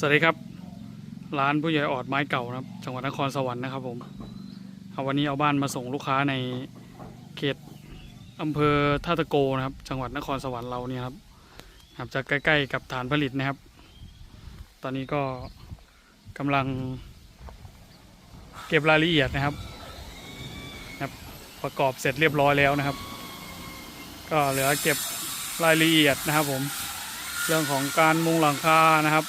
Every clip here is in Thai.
สวัสดีครับ ร้านผู้ใหญ่ออดไม้เก่านะครับ จังหวัดนครสวรรค์นะครับผมเอาวันนี้เอาบ้านมาส่งลูกค้าในเขตอำเภอท่าตะโกนะครับ จังหวัดนครสวรรค์เราเนี่ยครับครับจะใกล้ๆกับฐานผลิตนะครับ ตอนนี้ก็กำลังเก็บรายละเอียดนะครับครับ ประกอบเสร็จเรียบร้อยแล้วนะครับ ก็เหลือเก็บรายละเอียดนะครับผมเรื่องของการมุงหลังคานะครับ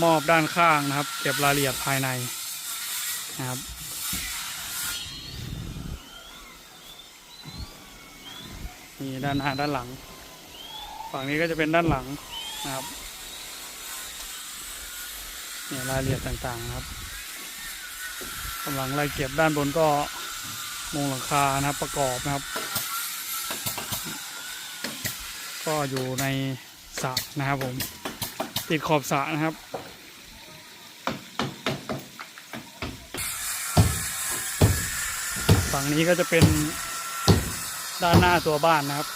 มอบด้านข้างนะครับ เก็บรายละเอียดภายในนะครับ มีด้านหน้าด้านหลัง ฝั่งนี้ก็จะเป็นด้านหลังนะครับเนี่ยรายละเอียดต่างๆนะครับกำลังไล่เก็บด้านบนก็มุงหลังคานะครับประกอบนะครับ ก็อยู่ในสระนะครับผม ติดขอบสระนะครับ ฝั่งนี้ก็จะเป็นด้านหน้าตัวบ้านนะครับ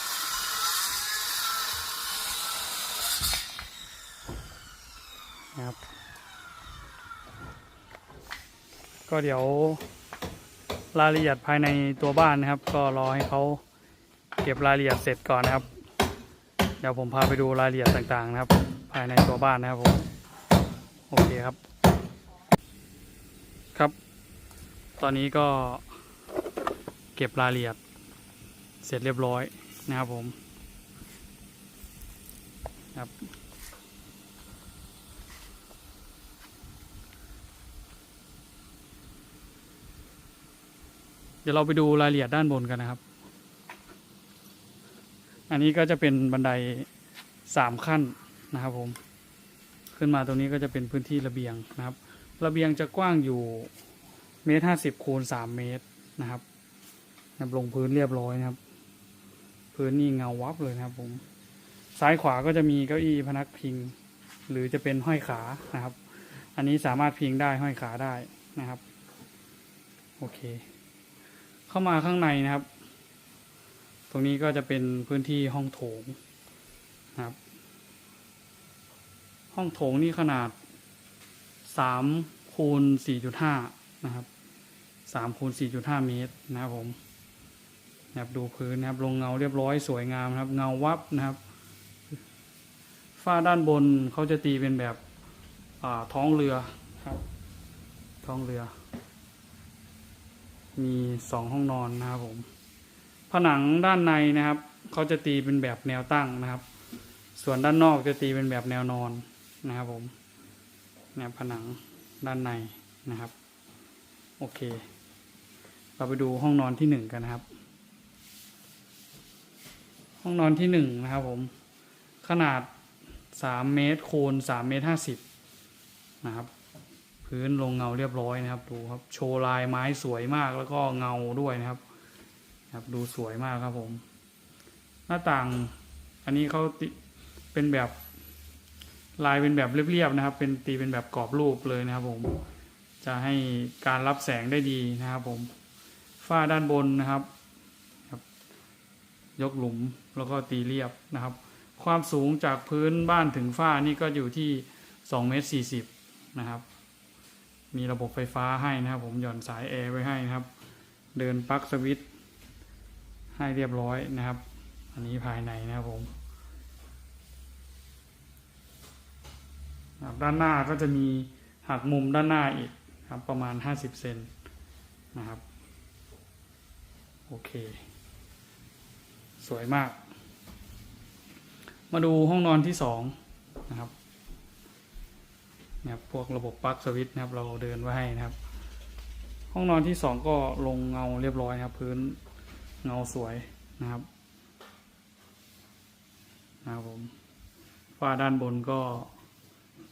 นะครับ ก็เดี๋ยวรายละเอียดภายในตัวบ้านนะครับ ก็รอให้เขาเก็บรายละเอียดเสร็จก่อนนะครับ เดี๋ยวผมพาไปดูรายละเอียดต่างๆนะครับ ภายในตัวบ้านนะครับผมโอเคครับ ครับ ตอนนี้ก็ เก็บรายละเอียด เสร็จเรียบร้อยนะครับผมครับเดี๋ยวเราไปดูรายละเอียดด้านบนกันนะครับ อันนี้ก็จะเป็นบันไดสามขั้นนะครับผม ขึ้นมาตรงนี้ก็จะเป็นพื้นที่ระเบียงนะครับ ระเบียงจะกว้างอยู่เมตรห้าสิบคูณสามเมตรนะครับ นะครับลงพื้นเรียบร้อยนะครับ พื้นนี่เงาวับเลยนะครับ ผม ซ้ายขวาก็จะมีเก้าอี้พนักพิง หรือจะเป็นห้อยขานะครับ อันนี้สามารถพิงได้ห้อยขาได้นะครับ โอเค เข้ามาข้างในนะครับ ตรงนี้ก็จะเป็นพื้นที่ห้องโถงนะครับ ห้องโถงนี่ขนาดสามคูณสี่จุดห้านะครับสามคูณสี่จุดห้าเมตรนะครับผม นะครับดูพื้นนะครับลงเงาเรียบร้อยสวยงามนะครับ เงาวับนะครับฝ้าด้านบนเขาจะตีเป็นแบบอ่าท้องเรือครับ ท้องเรือ มีสองห้องนอนนะครับผม ผนังด้านในนะครับเขาจะตีเป็นแบบแนวตั้งนะครับ ส่วนด้านนอกจะตีเป็นแบบแนวนอนนะครับผมแนวผนังด้านในนะครับ โอเค เราไปดูห้องนอนที่หนึ่งกันนะครับ ห้องนอนที่หนึ่งนะครับผม ขนาดสามเมตรคูณสามเมตรห้าสิบนะครับ พื้นลงเงาเรียบร้อยนะครับ ดูครับ โชว์ลายไม้สวยมากแล้วก็เงาด้วยนะครับ ครับ ดูสวยมากครับผม หน้าต่าง อันนี้เขาติเป็นแบบลายเป็นแบบเรียบๆนะครับ เป็นตีเป็นแบบกรอบรูปเลยนะครับ ผม จะให้การรับแสงได้ดีนะครับ ผม ฝ้าด้านบนนะครับ ยกหลุมแล้วก็ตีเรียบนะครับ ความสูงจากพื้นบ้านถึงฝ้านี่ก็อยู่ที่สองเมตรสี่สิบนะครับ มีระบบไฟฟ้าให้นะครับ ผมหย่อนสายแอร์ไว้ให้นะครับ เดินปลั๊กสวิตช์ให้เรียบร้อยนะครับ อันนี้ภายในนะครับผมด้านหน้าก็จะมีหักมุมด้านหน้าอีกครับประมาณห้าสิบเซนนะครับ โอเค สวยมาก มาดูห้องนอนที่สองนะครับนะครับพวกระบบปลั๊กสวิตช์นะครับ เราเดินไว้ให้นะครับ ห้องนอนที่สองก็ลงเงาเรียบร้อยนะครับ พื้นเงาสวยนะครับนะครับผมฝ้าด้านบนก็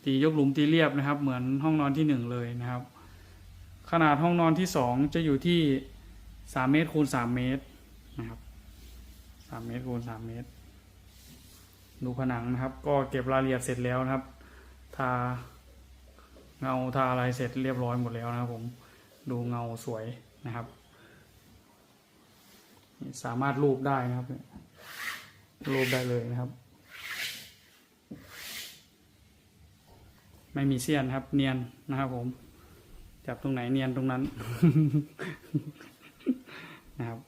ตียกหลุมตีเรียบนะครับ เหมือนห้องนอนที่หนึ่งเลยนะครับ ขนาดห้องนอนที่สองจะอยู่ที่สามเมตรคูณสามเมตรนะครับ สามเมตรคูณสามเมตร ดูผนังนะครับ ก็เก็บรายละเอียดเสร็จแล้วนะครับ ทาเงาทาอะไรเสร็จเรียบร้อยหมดแล้วนะครับผม ดูเงาสวยนะครับ สามารถรูปได้นะครับ รูปได้เลยนะครับ ไม่มีเสี้ยนครับ เนียนนะครับผม จับตรงไหนเนียนตรงนั้นนะครับ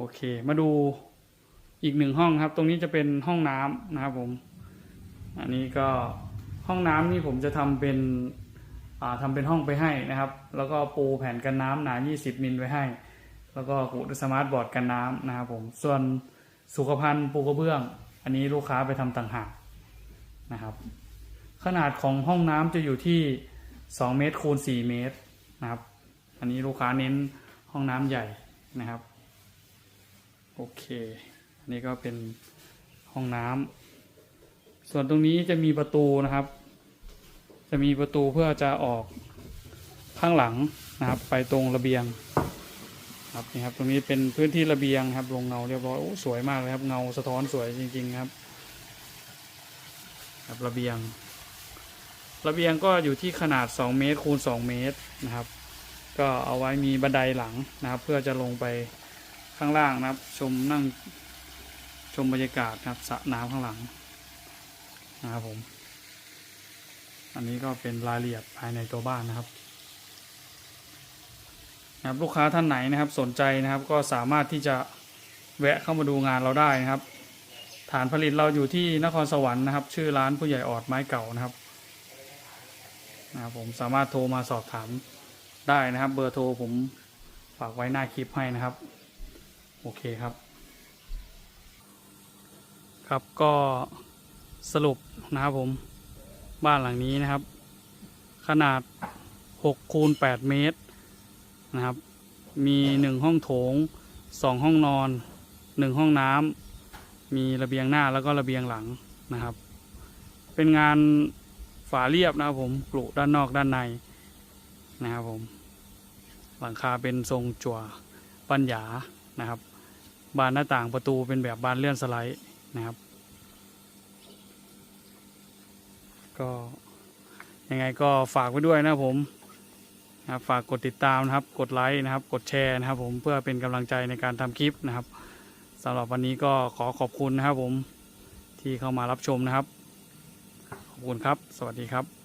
โอเค มาดูอีกหนึ่งห้องครับ ตรงนี้จะเป็นห้องน้ำนะครับผม อันนี้ก็ห้องน้ำนี่ผมจะทำเป็นทำเป็นห้องไปให้นะครับ แล้วก็ปูแผ่นกันน้ำหนา 20 มิลไว้ให้ แล้วก็หูสมาร์ทบอร์ดกันน้ำนะครับผม ส่วนสุขภัณฑ์ปูกระเบื้อง อันนี้ลูกค้าไปทำต่างหากนะครับ ขนาดของห้องน้ำจะอยู่ที่ 2 เมตรคูณ 4 เมตรนะครับ อันนี้ลูกค้าเน้นห้องน้ำใหญ่นะครับ โอเค อันนี้ก็เป็นห้องน้ำ ส่วนตรงนี้จะมีประตูนะครับ จะมีประตูเพื่อจะออกข้างหลังนะครับ ไปตรงระเบียง ครับนี่ครับ ตรงนี้เป็นพื้นที่ระเบียงครับ ลงเงาเรียบร้อย โอ้สวยมากเลยครับ เงาสะท้อนสวยจริง ๆ ครับ ครับระเบียง ระเบียงก็อยู่ที่ขนาด 2 เมตรคูณ 2 เมตรนะครับ ก็เอาไว้มีบันไดหลังนะครับ เพื่อจะลงไป ข้างล่างนะครับ ชมนั่งชมบรรยากาศนะครับสระน้ำข้างหลังนะครับผม อันนี้ก็เป็นรายละเอียดภายในตัวบ้านนะครับนะครับ ลูกค้าท่านไหนนะครับสนใจนะครับ ก็สามารถที่จะแวะเข้ามาดูงานเราได้นะครับ ฐานผลิตเราอยู่ที่นครสวรรค์นะครับ ชื่อร้านผู้ใหญ่ออดไม้เก่านะครับนะครับผมสามารถโทรมาสอบถามได้นะครับ เบอร์โทรผมฝากไว้หน้าคลิปให้นะครับ โอเคครับ ครับก็สรุปนะครับผมบ้านหลังนี้นะครับ ขนาด6คูณ8เมตรนะครับ มี 1 ห้องโถง 2 ห้องนอน 1 ห้องน้ำมีระเบียงหน้าแล้วก็ระเบียงหลังนะครับ เป็นงานฝาเรียบนะครับผมกลุด้านนอกด้านในนะครับผม หลังคาเป็นทรงจั่วปัญญานะครับ บานหน้าต่างประตูเป็นแบบบานเลื่อนสไลด์นะครับ ก็ยังไงก็ฝากไว้ด้วยนะผมนะครับฝากกดติดตามนะครับ กดไลค์นะครับ กดแชร์นะครับ ผมเพื่อเป็นกำลังใจในการทำคลิปนะครับสำหรับวันนี้ก็ขอขอบคุณนะครับผมที่เข้ามารับชมนะครับ ขอบคุณครับ สวัสดีครับ